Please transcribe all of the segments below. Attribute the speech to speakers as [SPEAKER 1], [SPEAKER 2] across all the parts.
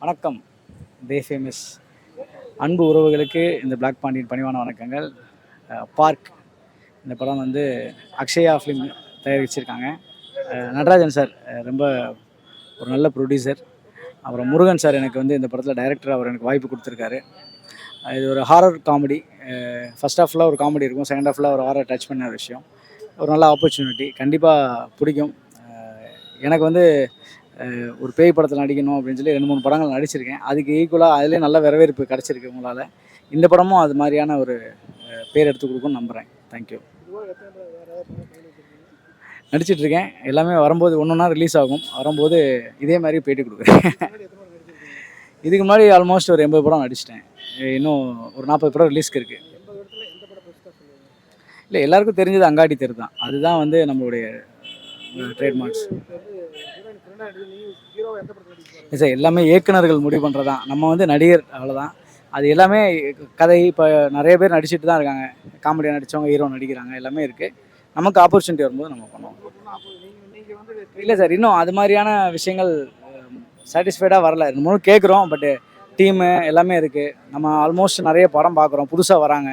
[SPEAKER 1] வணக்கம். தே ஃபேமஸ் அன்பு உறவுகளுக்கு இந்த பிளாக் பாண்டியன் பணிவான வணக்கங்கள். பார்க் இந்த படம் வந்து அக்ஷயா ஃபிலிம் தயாரிச்சிருக்காங்க. நடராஜன் சார் ரொம்ப ஒரு நல்ல ப்ரொடியூசர் அப்புறம் முருகன் சார் எனக்கு வந்து இந்த படத்தில் டைரக்டர் அவர் எனக்கு வாய்ப்பு கொடுத்துருக்காரு. இது ஒரு ஹாரர் காமெடி ஃபஸ்ட் ஃபுல்லாக ஒரு காமெடி இருக்கும். செகண்ட் ஹாஃபில் ஒரு ஹாரர் டச் பண்ண விஷயம். ஒரு நல்ல ஆப்பர்ச்சுனிட்டி கண்டிப்பாக பிடிக்கும். எனக்கு வந்து ஒரு பேய் படத்தில் நடிக்கணும் அப்படின்னு சொல்லி ரெண்டு மூணு படங்கள் நடிச்சிருக்கேன். அதுக்கு ஈக்குவலாக அதிலே நல்ல வரவேற்பு கிடச்சிருக்கு உங்களால். இந்த படமும் அது மாதிரியான ஒரு பேர் எடுத்து கொடுக்கும்னு நம்புகிறேன் தேங்க்யூ நடிச்சிட்டு இருக்கேன் எல்லாமே வரும்போது ஒன்று ஒன்றா ரிலீஸ் ஆகும். வரும்போது இதே மாதிரி பேட்டி கொடுக்குறேன். இதுக்கு முன்னாடி ஆல்மோஸ்ட் ஒரு எண்பது படம் நடிச்சிட்டேன். இன்னும் ஒரு நாற்பது படம் ரிலீஸ்க்கு இருக்குது இல்லை எல்லாருக்கும் தெரிஞ்சது அங்காடி தெரு தான். அதுதான் வந்து நம்மளுடைய ட்ரேட்மார்க்ஸ் சார் எல்லாமே இயக்குனர்கள் முடிவு பண்ணுறது தான் நம்ம வந்து நடிகர் அவ்வளோதான் அது எல்லாமே கதை இப்போ நிறைய பேர் நடிச்சிட்டு தான் இருக்காங்க. காமெடியாக நடித்தவங்க ஹீரோ நடிக்கிறாங்க எல்லாமே இருக்குது நமக்கு ஆப்பர்ச்சுனிட்டி வரும்போது நம்ம பண்ணுவோம். இல்லை சார் இன்னும் அது மாதிரியான விஷயங்கள் சாட்டிஸ்ஃபைடாக வரல. மூணு கேட்குறோம் பட்டு டீமு எல்லாமே இருக்குது நம்ம ஆல்மோஸ்ட் நிறைய படம் பார்க்குறோம் புதுசாக வராங்க.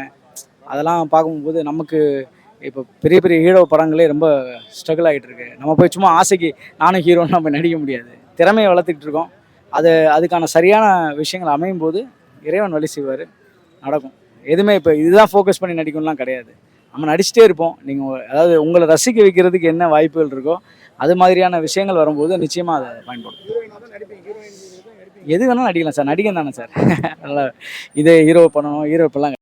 [SPEAKER 1] அதெல்லாம் பார்க்கும்போது நமக்கு இப்போ பெரிய பெரிய ஹீரோ படங்களே ரொம்ப ஸ்ட்ரகிள் ஆகிட்டு இருக்கு நம்ம போய் சும்மா ஆசைக்கு நானும் ஹீரோன்னு நம்ம நடிக்க முடியாது. திறமையை வளர்த்துக்கிட்டு இருக்கோம். அது அதுக்கான சரியான விஷயங்கள் அமையும் போது இறைவன் வழி செய்வார். நடக்கும். எதுவுமே இப்போ இதுதான் ஃபோக்கஸ் பண்ணி நடிக்கணும்லாம் கிடையாது. நம்ம நடிச்சிட்டே இருப்போம். நீங்கள் அதாவது உங்களை ரசிக்க வைக்கிறதுக்கு என்ன வாய்ப்புகள் இருக்கோ அது மாதிரியான விஷயங்கள் வரும்போது நிச்சயமாக அதை பயன்படும் எது வேணாலும் நடிக்கலாம் சார். நடிகன் தானே சார். நல்லா இதே ஹீரோ பண்ணணும் ஹீரோ இப்பெல்லாம்